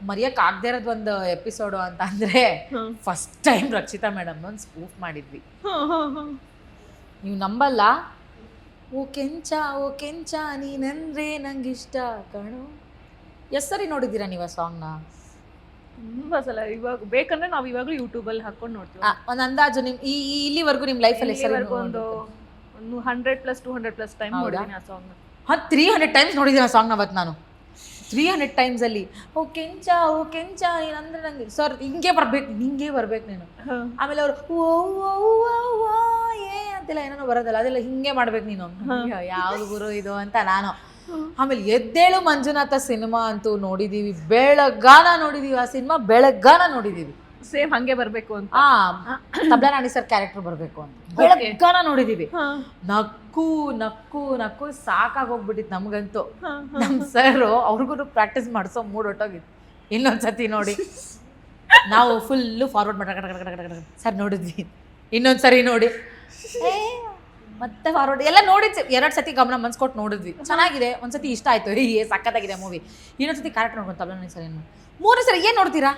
ಮರೆಯಕ್ ಆಗದೆ ಇರೋದು ಒಂದು ಎಪಿಸೋಡು ಅಂತ ಅಂದರೆ ಫಸ್ಟ್ ಟೈಮ್ ರಕ್ಷಿತಾ ಮೇಡಮ್ ಒಂದು ಸ್ಪೂಫ್ ಮಾಡಿದ್ವಿ. ನೀವು ನಂಬಲ್ಲ? ಓ ಕೆಂಚ ಓ ಕೆಂಚ ನೀನಂದ್ರೆ ನಂಗೆ ಇಷ್ಟ ಕಣು. ಎಷ್ಟ್ ಸರಿ ನೋಡಿದ್ದೀರಾ ನೀವು ಆ ಸಾಂಗ್ನ ತುಂಬ ಸಲ ಇವಾಗ ಬೇಕಂದ್ರೆ ನಾವು ಇವಾಗಲೂ ಯೂಟ್ಯೂಬಲ್ಲಿ ಹಾಕೊಂಡು ನೋಡ್ತೀವಿ. ಒಂದು ಅಂದಾಜು ನಿಮ್ಮ ಈ ಈ- ಇಲ್ಲಿವರೆಗೂ ನಿಮ್ಮ ಲೈಫಲ್ಲಿ ಸರಿ ಇಲ್ಲಿವರೆಗೂ ಒಂದು ಒಂದು hundred plus two hundred plus time ನೋಡಿದ್ದೀನಿ ಆ ಸಾಂಗ್ ಹಾಂ ತ್ರೀ ಹಂಡ್ರೆಡ್ ಟೈಮ್ಸ್ ನೋಡಿದ್ದೀನಿ ಆ ಸಾಂಗ್ನ ಅವತ್ತು ನಾನು. ತ್ರೀ ಹಂಡ್ರೆಡ್ ಟೈಮ್ಸಲ್ಲಿ ಓ ಕೆಂಚ ಓ ಕೆಂಚ ಏನಂದ್ರೆ ನಂಗೆ ಸರ್ ಹಿಂಗೆ ಬರ್ಬೇಕು ಹಿಂಗೆ ಬರ್ಬೇಕು ನೀನು. ಆಮೇಲೆ ಅವರು ಓ ಓ ಓ ಏ ಅಂತೆಲ್ಲ ಏನೋ ಬರೋದಲ್ಲ ಅದೆಲ್ಲ ಹಿಂಗೆ ಮಾಡ್ಬೇಕು ನೀನು. ಯಾವ್ದು ಗುರು ಇದು? ಅಂತ ನಾನು. ಆಮೇಲೆ ಎದ್ದೇಳು ಮಂಜುನಾಥ ಸಿನಿಮಾ ಅಂತೂ ನೋಡಿದೀವಿ ಬೆಳಗಾನ ನೋಡಿದೀವಿ ಆ ಸಿನಿಮಾ ಬೆಳಗಾನ ನೋಡಿದೀವಿ. ಸೇಮ್ ಹಂಗೆ ಬರ್ಬೇಕು ಅಂತ. ಆ ತಬ್ಲಾ ರಾಣಿ ಸರ್ ಕ್ಯಾರೆಕ್ಟರ್ ಬರಬೇಕು ಅಂತ. ಬೆಳಗಾನ ನೋಡಿದೀವಿ. ನಕ್ಕು ನಕ್ಕು ನಕ್ಕು ಸಾಕಾಗೋಗ್ಬಿಟ್ಟಿತ್ತು ನಮಗಂತೂ. ಹಾ, ನಮ್ಮ ಸರ್ ಅವ್ರಿಗೂ ಪ್ರಾಕ್ಟೀಸ್ ಮಾಡಿಸೋ ಮೂಡ್ ಹೊಟ್ಟೋಗಿತ್ತು ಇನ್ನೊಂದ್ಸತಿ ನೋಡಿ. ನಾವು ಫುಲ್ಲು ಫಾರ್ವರ್ಡ್ ಮಾಡ ಸರ್ ನೋಡಿದ್ವಿ. ಇನ್ನೊಂದ್ಸರಿ ನೋಡಿ. ಮತ್ತೆ ಫಾರ್ವರ್ಡ್ ಎಲ್ಲ ನೋಡಿ ಎರಡು ಸತಿ ಗಮನ ಮನ್ಸ್ಕೊಟ್ಟು ನೋಡಿದ್ವಿ. ಚೆನ್ನಾಗಿದೆ. ಒಂದ್ಸತಿ ಇಷ್ಟ ಆಯ್ತು. ಏ ಸಕ್ಕತ್ತಾಗಿದೆ ಮೂವಿ ಇನ್ನೊಂದ್ಸತಿ ಕ್ಯಾರೆಕ್ಟರ್ ನೋಡ್ಕೊಂತ ಸರಿ ಮೂರನೇ ಸರಿ ಏನು ನೋಡ್ತೀರಾ.